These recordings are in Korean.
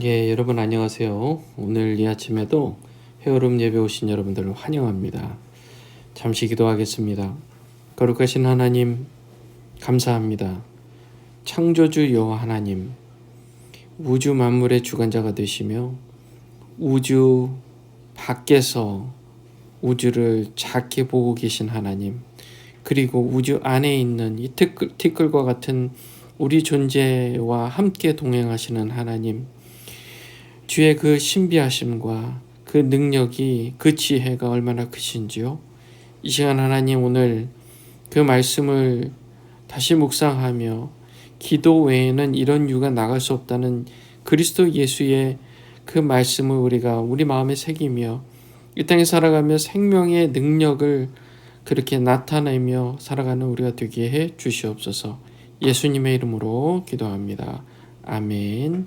예, 여러분 안녕하세요. 오늘 이 아침에도 헤어룸 예배 오신 여러분들을 환영합니다. 잠시 기도하겠습니다. 거룩하신 하나님, 감사합니다. 창조주 여호와 하나님, 우주 만물의 주관자가 되시며 우주 밖에서 우주를 작게 보고 계신 하나님, 그리고 우주 안에 있는 이 티끌, 티끌과 같은 우리 존재와 함께 동행하시는 하나님, 주의 그 신비하심과 그 능력이 그 지혜가 얼마나 크신지요. 이 시간 하나님 오늘 그 말씀을 다시 묵상하며 기도 외에는 이런 이유가 나갈 수 없다는 그리스도 예수의 그 말씀을 우리가 우리 마음에 새기며 이 땅에 살아가며 생명의 능력을 그렇게 나타내며 살아가는 우리가 되게 해 주시옵소서. 예수님의 이름으로 기도합니다. 아멘.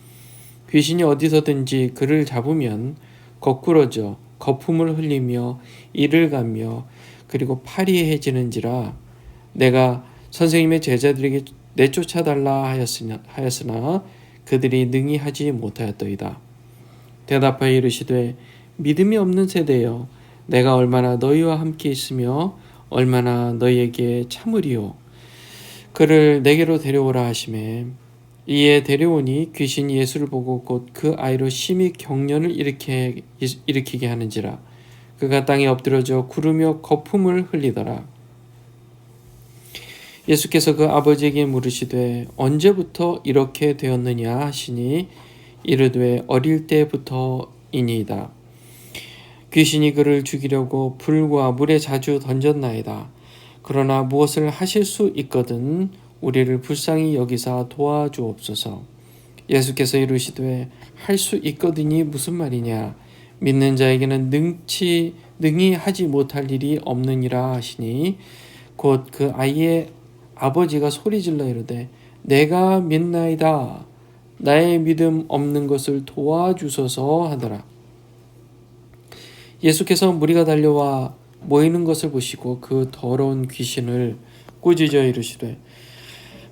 귀신이 어디서든지 그를 잡으면 거꾸러져 거품을 흘리며 이를 가며 그리고 파리해지는지라 내가 선생님의 제자들에게 내쫓아달라 하였으나, 하였으나 그들이 능히 하지 못하였더이다. 대답하여 이르시되 믿음이 없는 세대여 내가 얼마나 너희와 함께 있으며 얼마나 너희에게 참으리요 그를 내게로 데려오라 하심에 이에 데려오니 귀신이 예수를 보고 곧 그 아이로 심히 경련을 일으켜, 일으키게 하는지라 그가 땅에 엎드려져 구르며 거품을 흘리더라. 예수께서 그 아버지에게 물으시되 언제부터 이렇게 되었느냐 하시니 이르되 어릴 때부터이니이다. 귀신이 그를 죽이려고 불과 물에 자주 던졌나이다. 그러나 무엇을 하실 수 있거든 우리를 불쌍히 여기사 도와주옵소서. 예수께서 이르시되 할 수 있거든이 무슨 말이냐? 믿는 자에게는 능치 능히 하지 못할 일이 없느니라 하시니 곧 그 아이의 아버지가 소리질러 이르되 내가 믿나이다. 나의 믿음 없는 것을 도와주소서 하더라. 예수께서 무리가 달려와 모이는 것을 보시고 그 더러운 귀신을 꾸짖어 이르시되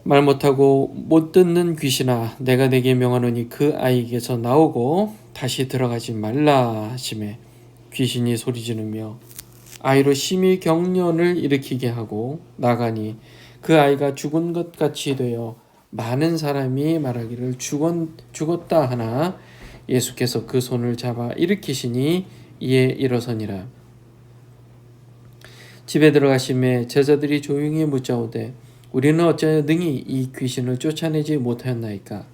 말 못하고 못 듣는 귀신아 내가 내게 명하노니 그 아이에게서 나오고 다시 들어가지 말라 하심에 귀신이 소리지르며 아이로 심히 경련을 일으키게 하고 나가니 그 아이가 죽은 것 같이 되어 많은 사람이 말하기를 죽었, 죽었다 하나 예수께서 그 손을 잡아 일으키시니 이에 일어서니라. 집에 들어가심에 제자들이 조용히 묻자오되 우리는 어찌하여 이 귀신을 쫓아내지 못하였나이까?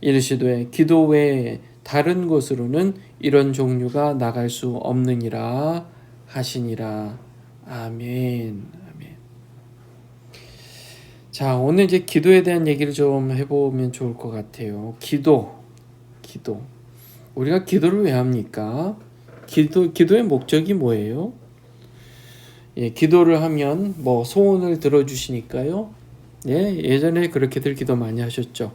이르시되 기도 외에 다른 곳으로는 이런 종류가 나갈 수 없느니라 하시니라. 아멘. 아멘. 자 오늘 이제 기도에 대한 얘기를 좀 해보면 좋을 것 같아요. 기도. 기도. 우리가 기도를 왜 합니까? 기도 기도의 목적이 뭐예요 예, 기도를 하면 뭐 소원을 들어주시니까요. 예, 예전에 그렇게들 기도 많이 하셨죠.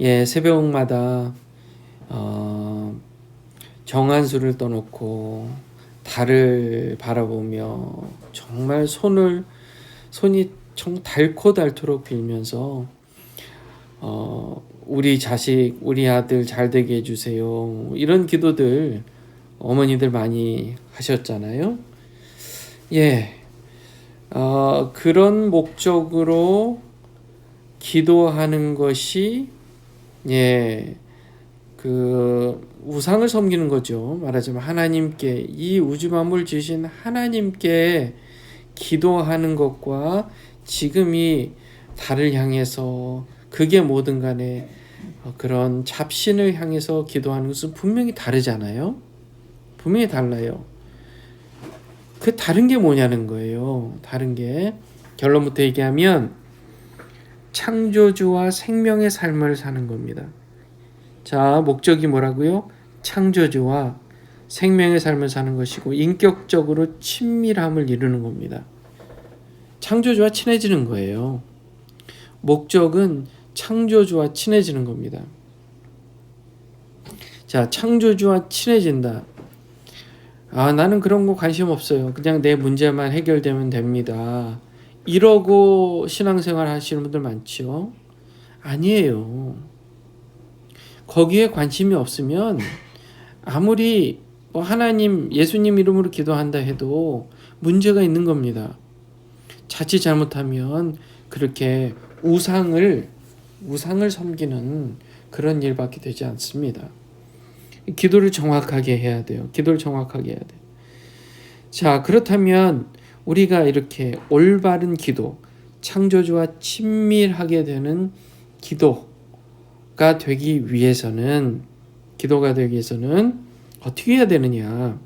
예, 새벽마다 어, 정한 수를 떠놓고 달을 바라보며 정말 손을 손이 정 닳도록 빌면서 어, 우리 자식, 우리 아들 잘 되게 해주세요. 이런 기도들 어머니들 많이 하셨잖아요. 예, 어, 그런 목적으로 기도하는 것이 예, 그 우상을 섬기는 거죠. 말하자면 하나님께 이 우주 만물 지신 하나님께 기도하는 것과 지금이 달을 향해서 그게 뭐든 간에 그런 잡신을 향해서 기도하는 것은 분명히 다르잖아요. 분명히 달라요. 그 다른 게 뭐냐는 거예요. 다른 게 결론부터 얘기하면 창조주와 생명의 삶을 사는 겁니다. 자, 목적이 뭐라고요? 창조주와 생명의 삶을 사는 것이고 인격적으로 친밀함을 이루는 겁니다. 창조주와 친해지는 거예요. 목적은 창조주와 친해지는 겁니다. 자, 창조주와 친해진다. 아, 나는 그런 거 관심 없어요. 그냥 내 문제만 해결되면 됩니다. 이러고 신앙생활 하시는 분들 많죠? 아니에요. 거기에 관심이 없으면 아무리 뭐 하나님, 예수님 이름으로 기도한다 해도 문제가 있는 겁니다. 자칫 잘못하면 그렇게 우상을 우상을 섬기는 그런 일밖에 되지 않습니다. 기도를 정확하게 해야 돼요. 기도를 정확하게 해야 돼요. 자, 그렇다면 우리가 이렇게 올바른 기도, 창조주와 친밀하게 되는 기도가 되기 위해서는 기도가 되기 위해서는 어떻게 해야 되느냐?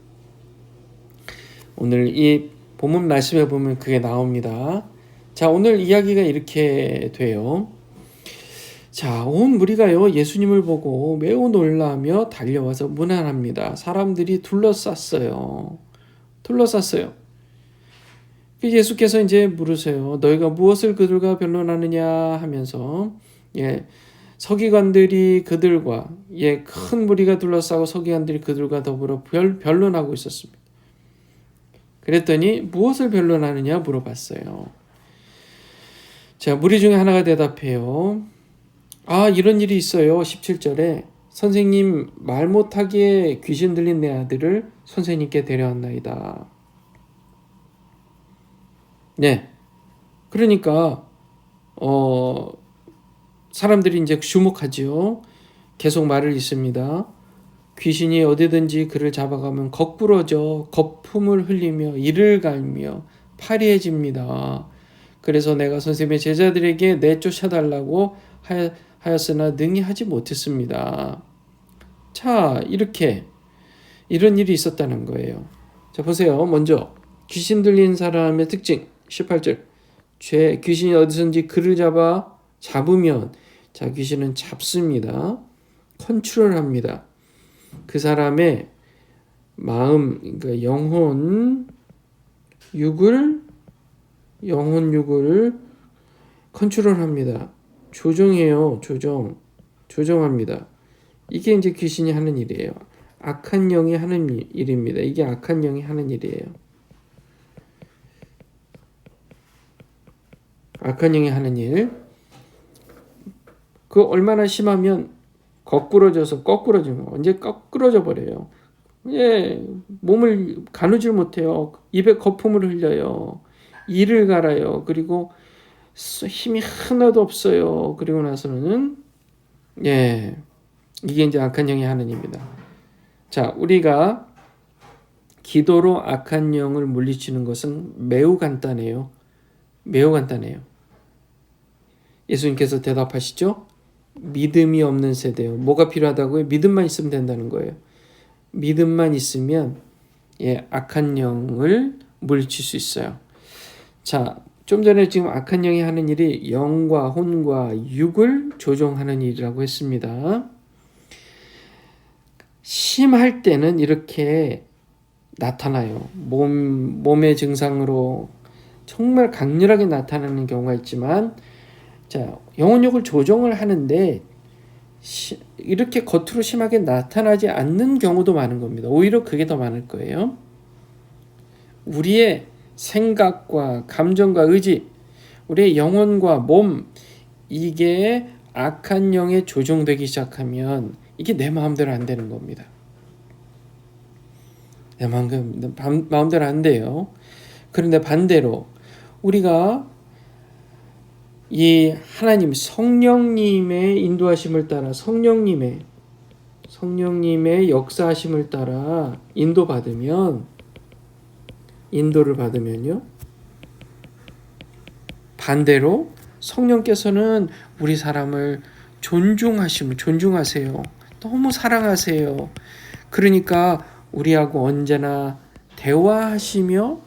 오늘 이 본문 말씀에 보면 그게 나옵니다. 자, 오늘 이야기가 이렇게 돼요. 자, 온 무리가요, 예수님을 보고 매우 놀라며 달려와서 문안합니다. 사람들이 둘러쌌어요. 둘러쌌어요. 예수께서 이제 물으세요. 너희가 무엇을 그들과 변론하느냐 하면서, 예, 서기관들이 그들과, 예, 큰 무리가 둘러싸고 서기관들이 그들과 더불어 변, 변론하고 있었습니다. 그랬더니 무엇을 변론하느냐 물어봤어요. 자, 무리 중에 하나가 대답해요. 아, 이런 일이 있어요. 17절에 선생님 말 못하게 귀신 들린 내 아들을 선생님께 데려왔나이다. 네. 그러니까 어 사람들이 이제 주목하지요. 계속 말을 있습니다. 귀신이 어디든지 그를 잡아가면 거꾸러져 거품을 흘리며 이를 갈며 파리해집니다. 그래서 내가 선생님의 제자들에게 내쫓아달라고 하였 으나 능히 하지 못했습니다. 자, 이렇게 이런 일이 있었다는 거예요. 자, 보세요. 먼저 귀신 들린 사람의 특징 18절. 죄 귀신이 어디선지 그를 잡아 잡으면 자 귀신은 잡습니다. 컨트롤 합니다. 그 사람의 마음 그러니까 영혼 육을 영혼 육을 컨트롤합니다. 조정해요. 조정. 조정합니다. 이게 이제 귀신이 하는 일이에요. 악한 영이 하는 일입니다. 이게 악한 영이 하는 일이에요. 악한 영이 하는 일. 그 얼마나 심하면 거꾸러져서 거꾸러지면 언제 거꾸러져 버려요. 예, 몸을 가누질 못해요. 입에 거품을 흘려요. 이를 갈아요. 그리고 힘이 하나도 없어요. 그리고 나서는 예, 이게 이제 악한 영이 하는 입니다. 자, 우리가 기도로 악한 영을 물리치는 것은 매우 간단해요. 매우 간단해요. 예수님께서 대답하시죠? 믿음이 없는 세대요. 뭐가 필요하다고요? 믿음만 있으면 된다는 거예요. 믿음만 있으면 예, 악한 영을 물리칠 수 있어요. 자, 좀 전에 지금 악한 영이 하는 일이 영과 혼과 육을 조종하는 일이라고 했습니다. 심할 때는 이렇게 나타나요. 몸, 몸의 증상으로 정말 강렬하게 나타나는 경우가 있지만, 자, 영혼욕을 조정을 하는데, 시, 이렇게 겉으로 심하게 나타나지 않는 경우도 많은 겁니다. 오히려 그게 더 많을 거예요. 우리의 생각과 감정과 의지, 우리의 영혼과 몸, 이게 악한 영에 조종되기 시작하면 이게 내 마음대로 안 되는 겁니다. 내 마음, 마음대로 안 돼요. 그런데 반대로 우리가 이 하나님 성령님의 인도하심을 따라 성령님의 성령님의 역사하심을 따라 인도받으면 인도를 받으면요. 반대로 성령께서는 우리 사람을 존중하시면 존중하세요. 너무 사랑하세요. 그러니까 우리하고 언제나 대화하시며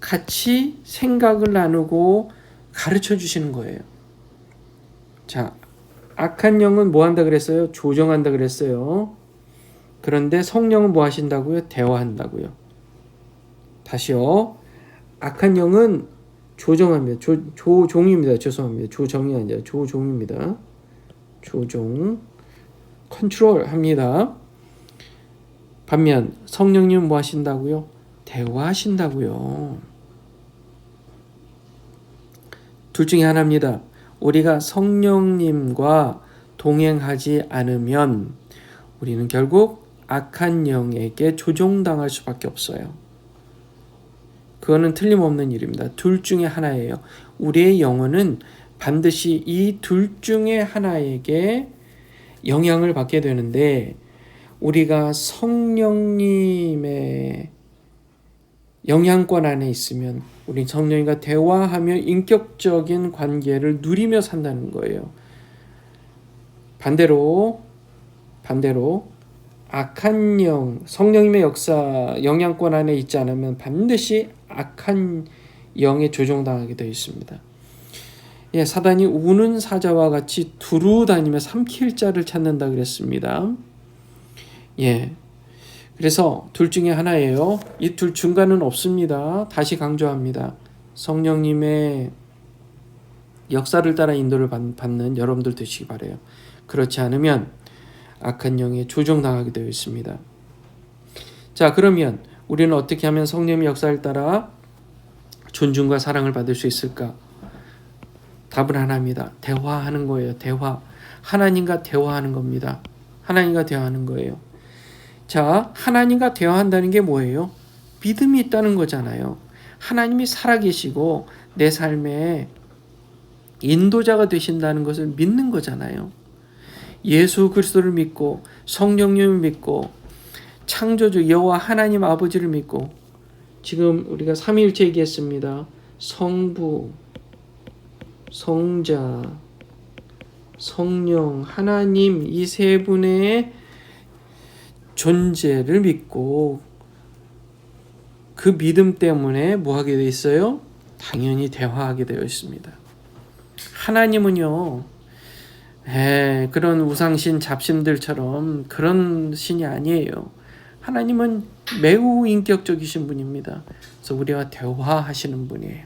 같이 생각을 나누고 가르쳐 주시는 거예요. 자, 악한 영은 뭐 한다 그랬어요? 조정한다 그랬어요. 그런데 성령은 뭐 하신다고요? 대화한다고요. 다시요. 악한 영은 조정합니다. 조, 조종입니다. 죄송합니다. 조정이 아니라 조종입니다. 조종. 컨트롤 합니다. 반면 성령님은 뭐 하신다고요? 대화하신다고요. 둘 중에 하나입니다. 우리가 성령님과 동행하지 않으면 우리는 결국 악한 영에게 조종당할 수밖에 없어요. 그거는 틀림없는 일입니다. 둘 중에 하나예요. 우리의 영혼은 반드시 이 둘 중에 하나에게 영향을 받게 되는데 우리가 성령님의 영향권 안에 있으면 우리 성령님과 대화하며 인격적인 관계를 누리며 산다는 거예요. 반대로 반대로 악한 영, 성령님의 역사 영향권 안에 있지 않으면 반드시 악한 영에 조종당하게 되어 있습니다. 예, 사단이 우는 사자와 같이 두루 다니며 삼킬 자를 찾는다 그랬습니다. 예. 그래서 둘 중에 하나예요. 이 둘 중간은 없습니다. 다시 강조합니다. 성령님의 역사를 따라 인도를 받는 여러분들 되시기 바래요. 그렇지 않으면 악한 영에 조종당하게 되어 있습니다. 자, 그러면 우리는 어떻게 하면 성령의 역사를 따라 존중과 사랑을 받을 수 있을까? 답은 하나입니다. 대화하는 거예요. 대화. 하나님과 대화하는 겁니다. 하나님과 대화하는 거예요. 자, 하나님과 대화한다는 게 뭐예요? 믿음이 있다는 거잖아요. 하나님이 살아계시고 내 삶에 인도자가 되신다는 것을 믿는 거잖아요. 예수 그리스도를 믿고 성령님을 믿고 창조주 여호와 하나님 아버지를 믿고 지금 우리가 삼위일체 얘기했습니다. 성부, 성자, 성령, 하나님 이 세 분의 존재를 믿고 그 믿음 때문에 뭐 하게 돼 있어요? 당연히 대화하게 되어 있습니다. 하나님은요, 에, 그런 우상신 잡신들처럼 그런 신이 아니에요. 하나님은 매우 인격적이신 분입니다. 그래서 우리와 대화하시는 분이에요.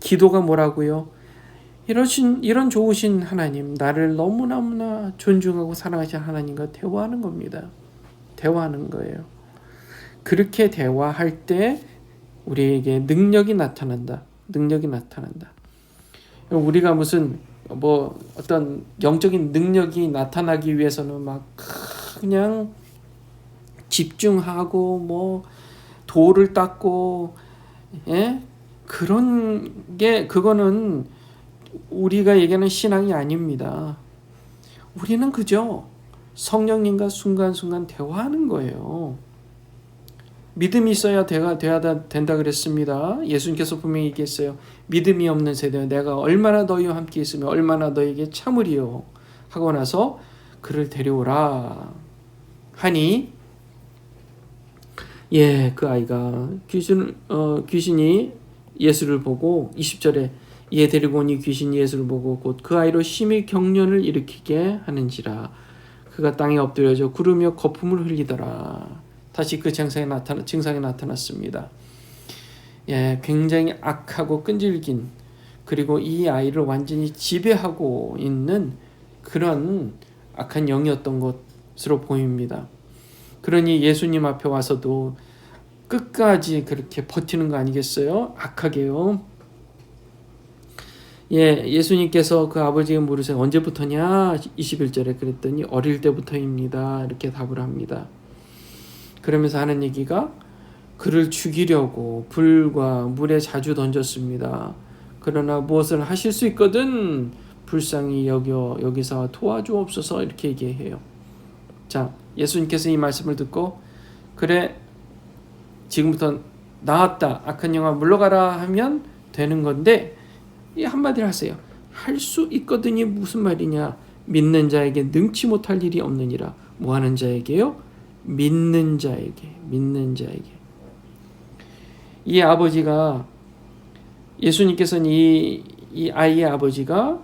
기도가 뭐라고요? 이러신 이런 좋으신 하나님, 나를 너무너무나 존중하고 사랑하시는 하나님과 대화하는 겁니다. 대화하는 거예요. 그렇게 대화할 때 우리에게 능력이 나타난다. 능력이 나타난다. 우리가 무슨 뭐 어떤 영적인 능력이 나타나기 위해서는 막 그냥 집중하고 뭐 돌을 닦고 예? 그런 게 그거는 우리가 얘기하는 신앙이 아닙니다. 우리는 그저 성령님과 순간순간 대화하는 거예요. 믿음이 있어야 대가 돼야 된다 그랬습니다. 예수님께서 분명히 얘기했어요. 믿음이 없는 세대 내가 얼마나 너희와 함께 있으며 얼마나 너에게 참으리요 하고 나서 그를 데려오라 하니 예, 그 아이가 귀신 어 귀신이 예수를 보고 20절에 얘 데리고 오니 귀신이 예수를 보고 곧 그 아이로 심히 경련을 일으키게 하는지라 그가 땅에 엎드려져 구르며 거품을 흘리더라. 다시 그 증상이 나타나 증상이 나타났습니다. 예, 굉장히 악하고 끈질긴 그리고 이 아이를 완전히 지배하고 있는 그런 악한 영이었던 것으로 보입니다. 그러니 예수님 앞에 와서도 끝까지 그렇게 버티는 거 아니겠어요? 악하게요. 예, 예수님께서 그 아버지에게 물으세요. 언제부터냐? 21절에 그랬더니 어릴 때부터입니다. 이렇게 답을 합니다. 그러면서 하는 얘기가 그를 죽이려고 불과 물에 자주 던졌습니다. 그러나 무엇을 하실 수 있거든 불쌍히 여겨 여기서 도와주옵소서 이렇게 얘기해요. 자, 예수님께서 이 말씀을 듣고 그래 지금부터 나왔다 악한 영아 물러가라 하면 되는 건데 이 한마디를 하세요. 할 수 있거든이 무슨 말이냐? 믿는 자에게 능치 못할 일이 없느니라. 뭐 하는 자에게요? 믿는 자에게, 믿는 자에게. 이 아버지가 예수님께서는 이 이 아이의 아버지가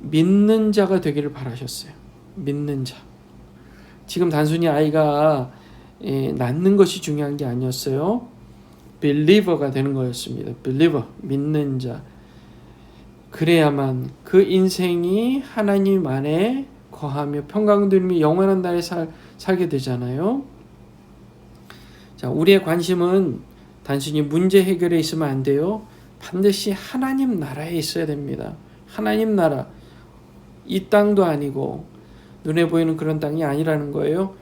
믿는 자가 되기를 바라셨어요. 믿는 자. 지금 단순히 아이가 예, 낳는 것이 중요한 게 아니었어요. believer가 되는 거였습니다. believer, 믿는 자. 그래야만 그 인생이 하나님 안에 거하며 평강들이 영원한 날에 살, 살게 되잖아요. 자, 우리의 관심은 단순히 문제 해결에 있으면 안 돼요. 반드시 하나님 나라에 있어야 됩니다. 하나님 나라. 이 땅도 아니고 눈에 보이는 그런 땅이 아니라는 거예요.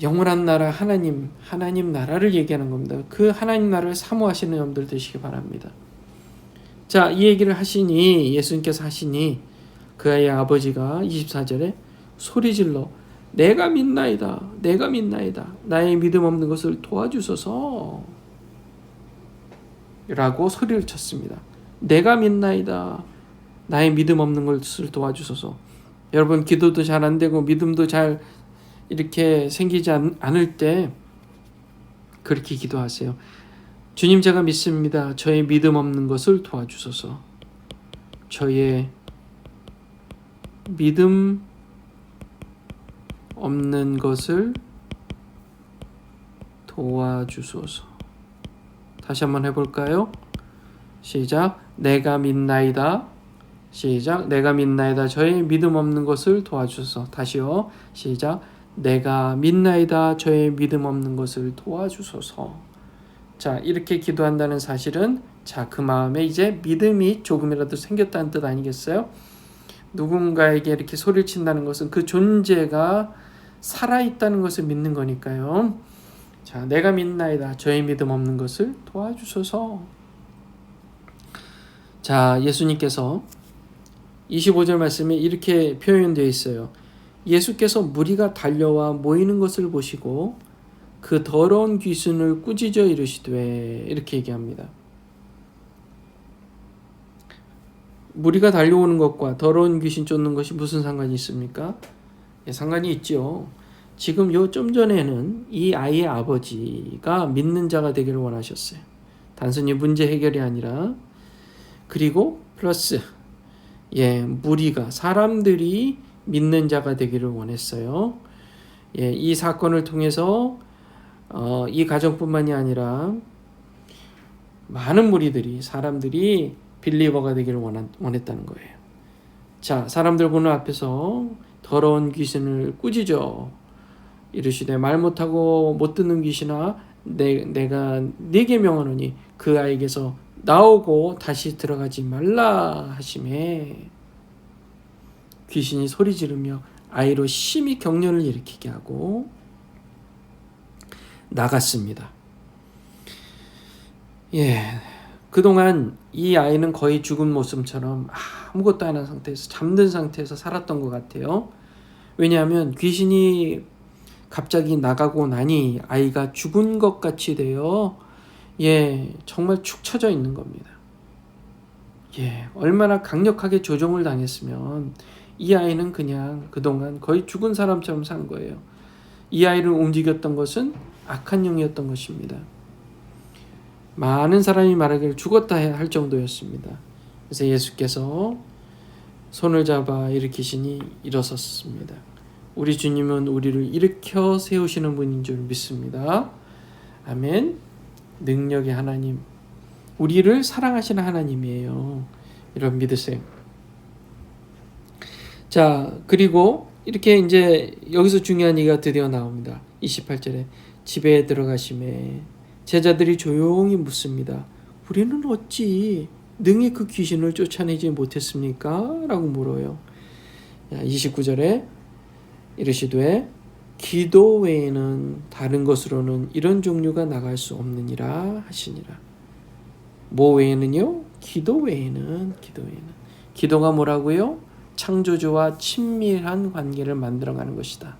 영원한 나라 하나님, 하나님 나라를 얘기하는 겁니다. 그 하나님 나라를 사모하시는 여러분들 되시기 바랍니다. 자, 이 얘기를 하시니 예수님께서 하시니 그 아이의 아버지가 24절에 소리 질러 내가 믿나이다. 내가 믿나이다. 나의 믿음 없는 것을 도와주소서. 라고 소리를 쳤습니다. 내가 믿나이다. 나의 믿음 없는 것을 도와주소서. 여러분 기도도 잘 안 되고 믿음도 잘 이렇게 생기지 않, 않을 때 그렇게 기도하세요. 주님 제가 믿습니다. 저의 믿음 없는 것을 도와주소서. 저의 믿음 없는 것을 도와주소서. 다시 한번 해볼까요? 시작. 내가 믿나이다. 시작. 내가 믿나이다. 저의 믿음 없는 것을 도와주소서. 다시요. 시작. 내가 믿나이다. 저의 믿음 없는 것을 도와주소서. 자, 이렇게 기도한다는 사실은 자, 그 마음에 이제 믿음이 조금이라도 생겼다는 뜻 아니겠어요? 누군가에게 이렇게 소리를 친다는 것은 그 존재가 살아있다는 것을 믿는 거니까요. 자, 내가 믿나이다. 저의 믿음 없는 것을 도와주소서. 자, 예수님께서 25절 말씀에 이렇게 표현되어 있어요. 예수께서 무리가 달려와 모이는 것을 보시고 그 더러운 귀신을 꾸짖어 이르시되 이렇게 얘기합니다. 무리가 달려오는 것과 더러운 귀신 쫓는 것이 무슨 상관이 있습니까? 예, 상관이 있죠. 지금 요 좀 전에는 이 아이의 아버지가 믿는 자가 되기를 원하셨어요. 단순히 문제 해결이 아니라 그리고 플러스 예, 무리가 사람들이 믿는 자가 되기를 원했어요. 예, 이 사건을 통해서 어, 이 가정뿐만이 아니라 많은 무리들이 사람들이 빌리버가 되기를 원한, 원했다는 거예요. 자, 사람들 보는 앞에서 더러운 귀신을 꾸짖어 이르시되 말 못하고 못 듣는 귀신아 내, 내가 네게 명하노니 그 아이에게서 나오고 다시 들어가지 말라 하심에 귀신이 소리 지르며 아이로 심히 경련을 일으키게 하고 나갔습니다. 예. 그동안 이 아이는 거의 죽은 모습처럼 아무것도 안 한 상태에서 잠든 상태에서 살았던 것 같아요. 왜냐하면 귀신이 갑자기 나가고 나니 아이가 죽은 것 같이 되어 예, 정말 축 처져 있는 겁니다. 예, 얼마나 강력하게 조종을 당했으면 이 아이는 그냥 그동안 거의 죽은 사람처럼 산 거예요. 이 아이를 움직였던 것은 악한 영이었던 것입니다. 많은 사람이 말하기를 죽었다 할 정도였습니다. 그래서 예수께서 손을 잡아 일으키시니 일어섰습니다. 우리 주님은 우리를 일으켜 세우시는 분인 줄 믿습니다. 아멘. 능력의 하나님, 우리를 사랑하시는 하나님이에요. 이런 믿으세요. 자, 그리고 이렇게 이제 여기서 중요한 얘기가 드디어 나옵니다. 28절에 집에 들어가심에 제자들이 조용히 묻습니다. 우리는 어찌 능히 그 귀신을 쫓아내지 못했습니까? 라고 물어요. 29절에 이르시되 기도 외에는 다른 것으로는 이런 종류가 나갈 수 없느니라 하시니라. 뭐 외에는요? 기도 외에는 기도 외에는 기도가 뭐라고요? 창조주와 친밀한 관계를 만들어가는 것이다.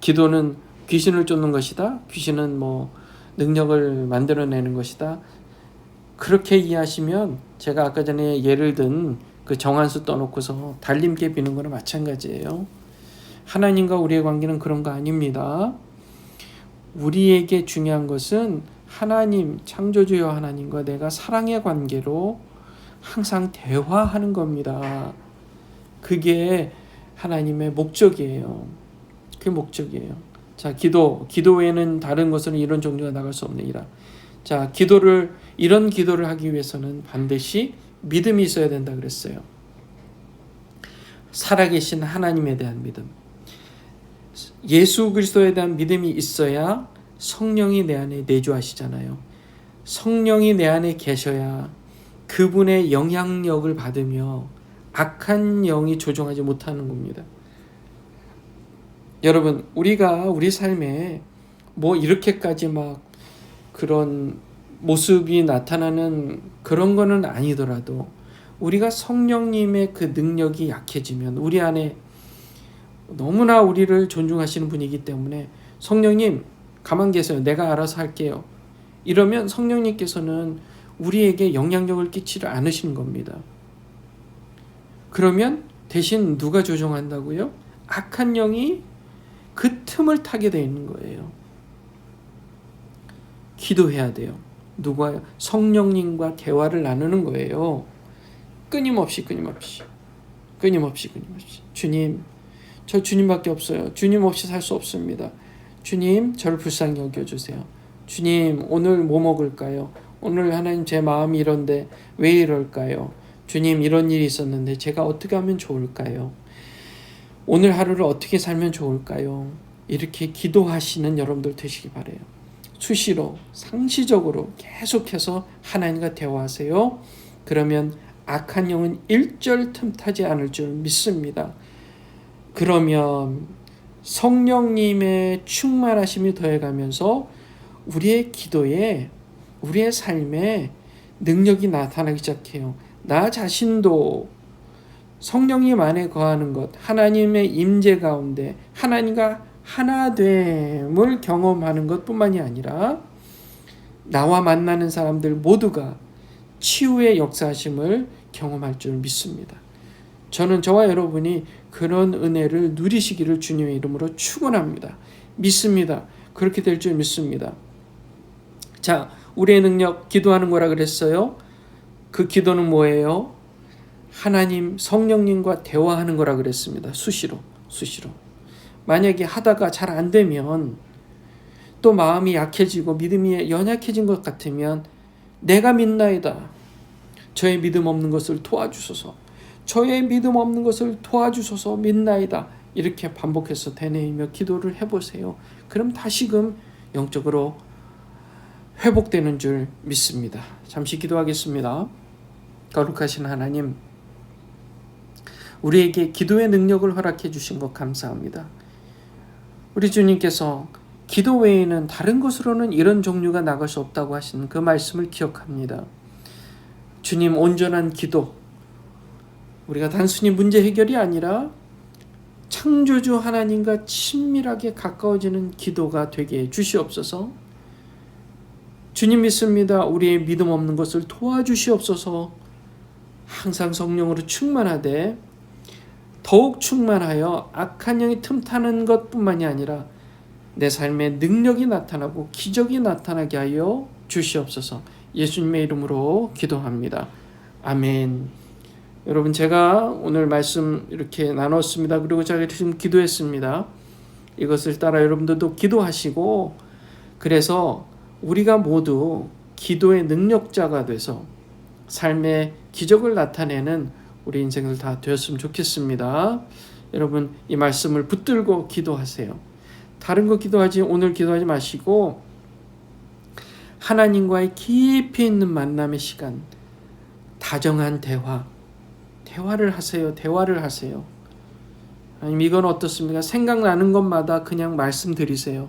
기도는 귀신을 쫓는 것이다. 귀신은 뭐 능력을 만들어내는 것이다. 그렇게 이해하시면 제가 아까 전에 예를 든 그 정한수 떠놓고서 달림개 비는 거나 마찬가지예요. 하나님과 우리의 관계는 그런 거 아닙니다. 우리에게 중요한 것은 하나님 창조주여 하나님과 내가 사랑의 관계로 항상 대화하는 겁니다. 그게 하나님의 목적이에요. 그게 목적이에요. 자, 기도. 기도에는 다른 것은 이런 종류가 나갈 수 없느니라. 자, 기도를 이런 기도를 하기 위해서는 반드시 믿음이 있어야 된다 그랬어요. 살아계신 하나님에 대한 믿음. 예수 그리스도에 대한 믿음이 있어야 성령이 내 안에 내주하시잖아요. 성령이 내 안에 계셔야 그분의 영향력을 받으며 악한 영이 조종하지 못하는 겁니다. 여러분, 우리가 우리 삶에 뭐 이렇게까지 막 그런 모습이 나타나는 그런 거는 아니더라도 우리가 성령님의 그 능력이 약해지면 우리 안에 너무나 우리를 존중하시는 분이기 때문에 성령님 가만 계세요. 내가 알아서 할게요. 이러면 성령님께서는 우리에게 영향력을 끼치지 않으시는 겁니다. 그러면 대신 누가 조종한다고요? 악한 영이 그 틈을 타게 되어 있는 거예요. 기도해야 돼요. 누가 성령님과 대화를 나누는 거예요. 끊임없이 끊임없이 끊임없이 끊임없이 주님 저 주님밖에 없어요. 주님 없이 살 수 없습니다. 주님 저를 불쌍히 여겨 주세요. 주님 오늘 뭐 먹을까요? 오늘 하나님 제 마음이 이런데 왜 이럴까요? 주님 이런 일이 있었는데 제가 어떻게 하면 좋을까요? 오늘 하루를 어떻게 살면 좋을까요? 이렇게 기도하시는 여러분들 되시기 바래요. 수시로 상시적으로 계속해서 하나님과 대화하세요. 그러면 악한 영은 일절 틈타지 않을 줄 믿습니다. 그러면 성령님의 충만하심이 더해가면서 우리의 기도에 우리의 삶에 능력이 나타나기 시작해요. 나 자신도 성령님 안에 거하는 것, 하나님의 임재 가운데 하나님과 하나됨을 경험하는 것뿐만이 아니라 나와 만나는 사람들 모두가 치유의 역사하심을 경험할 줄 믿습니다. 저는 저와 여러분이 그런 은혜를 누리시기를 주님의 이름으로 축원합니다. 믿습니다. 그렇게 될 줄 믿습니다. 자, 우리의 능력 기도하는 거라 그랬어요. 그 기도는 뭐예요? 하나님 성령님과 대화하는 거라 그랬습니다. 수시로 수시로. 만약에 하다가 잘 안 되면 또 마음이 약해지고 믿음이 연약해진 것 같으면 내가 믿나이다. 저의 믿음 없는 것을 도와주소서. 저의 믿음 없는 것을 도와주소서 믿나이다. 이렇게 반복해서 되뇌이며 기도를 해보세요. 그럼 다시금 영적으로 회복되는 줄 믿습니다. 잠시 기도하겠습니다. 거룩하신 하나님, 우리에게 기도의 능력을 허락해 주신 것 감사합니다. 우리 주님께서 기도 외에는 다른 것으로는 이런 종류가 나갈 수 없다고 하신 그 말씀을 기억합니다. 주님 온전한 기도, 우리가 단순히 문제 해결이 아니라 창조주 하나님과 친밀하게 가까워지는 기도가 되게 해 주시옵소서. 주님 믿습니다. 우리의 믿음 없는 것을 도와주시옵소서. 항상 성령으로 충만하되 더욱 충만하여 악한 영이 틈타는 것뿐만이 아니라 내 삶에 능력이 나타나고 기적이 나타나게 하여 주시옵소서. 예수님의 이름으로 기도합니다. 아멘. 여러분 제가 오늘 말씀 이렇게 나눴습니다. 그리고 제가 지금 기도했습니다. 이것을 따라 여러분들도 기도하시고 그래서 우리가 모두 기도의 능력자가 돼서 삶의 기적을 나타내는 우리 인생들 다 되었으면 좋겠습니다. 여러분 이 말씀을 붙들고 기도하세요. 다른 거 기도하지 오늘 기도하지 마시고 하나님과의 깊이 있는 만남의 시간, 다정한 대화, 대화를 하세요. 대화를 하세요. 아니면 이건 어떻습니까? 생각나는 것마다 그냥 말씀드리세요.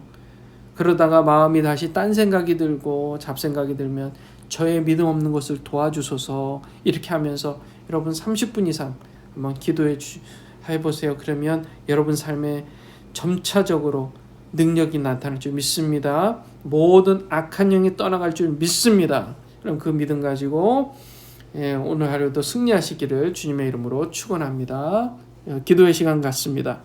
그러다가 마음이 다시 딴 생각이 들고 잡생각이 들면 저의 믿음 없는 것을 도와주소서 이렇게 하면서 여러분 30분 이상 한번 기도해 주, 해보세요. 그러면 여러분 삶에 점차적으로 능력이 나타날 줄 믿습니다. 모든 악한 영이 떠나갈 줄 믿습니다. 그럼 그 믿음 가지고 예, 오늘 하루도 승리하시기를 주님의 이름으로 축원합니다. 예, 기도의 시간 같습니다.